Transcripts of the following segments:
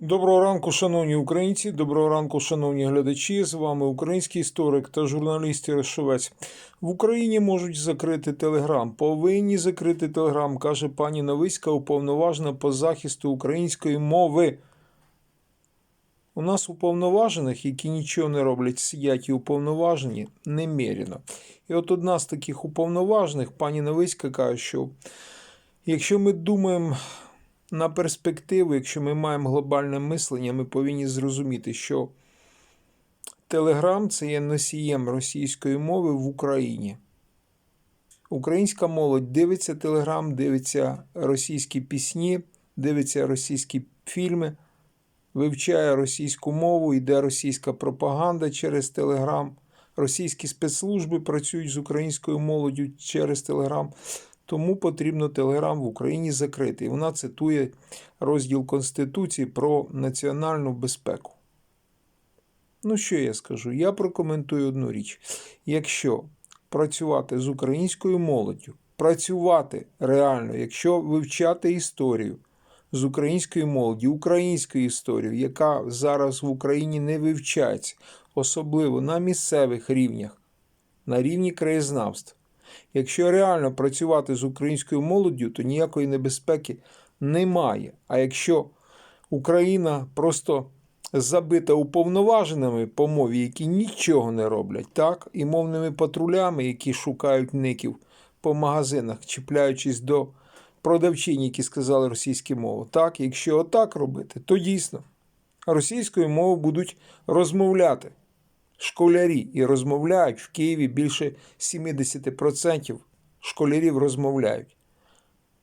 Доброго ранку, шановні українці, доброго ранку, шановні глядачі. З вами український історик та журналіст Ярошовець. В Україні можуть закрити Телеграм. Повинні закрити Телеграм, каже пані Новицька, уповноважена по захисту української мови. У нас уповноважених, які нічого не роблять, сидять і уповноважені неміряно. І от одна з таких уповноважених, пані Новицька, каже, що якщо ми думаємо на перспективу, якщо ми маємо глобальне мислення, ми повинні зрозуміти, що Телеграм це є носієм російської мови в Україні. Українська молодь дивиться Телеграм, дивиться російські пісні, дивиться російські фільми, вивчає російську мову, йде російська пропаганда через Телеграм. Російські спецслужби працюють з українською молоддю через Телеграм. Тому потрібно Телеграм в Україні закрити. І вона цитує розділ Конституції про національну безпеку. Ну, що я скажу? Я прокоментую одну річ. Якщо працювати з українською молоддю, працювати реально, якщо вивчати історію з української молоді, українську історію, яка зараз в Україні не вивчається, особливо на місцевих рівнях, на рівні краєзнавства. Якщо реально працювати з українською молоддю, то ніякої небезпеки немає. А якщо Україна просто забита уповноваженими по мові, які нічого не роблять, так, і мовними патрулями, які шукають ників по магазинах, чіпляючись до продавчинь, які сказали російську мову, так, якщо отак робити, то дійсно російською мовою будуть розмовляти школярі і розмовляють в Києві більше 70% школярів розмовляють.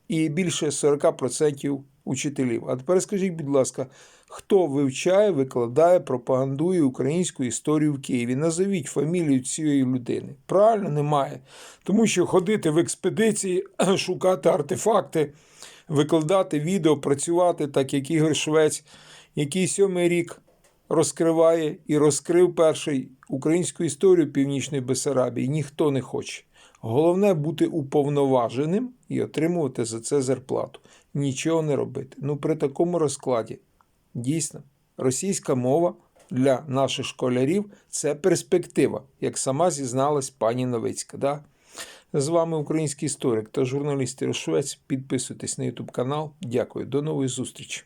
І більше 40% учителів. А тепер скажіть, будь ласка, хто вивчає, викладає, пропагандує українську історію в Києві? Назовіть фамілію цієї людини. Правильно, немає. Тому що ходити в експедиції, шукати артефакти, викладати відео, працювати, так як Ігор Швець, який сьомий рік розкриває і розкрив перший українську історію Північної Бесарабії. Ніхто не хоче. Головне бути уповноваженим і отримувати за це зарплату. Нічого не робити. Ну, при такому розкладі дійсно російська мова для наших школярів це перспектива, як сама зізналась пані Новицька. Да? З вами український історик та журналіст Швець. Підписуйтесь на YouTube канал. Дякую. До нової зустрічі.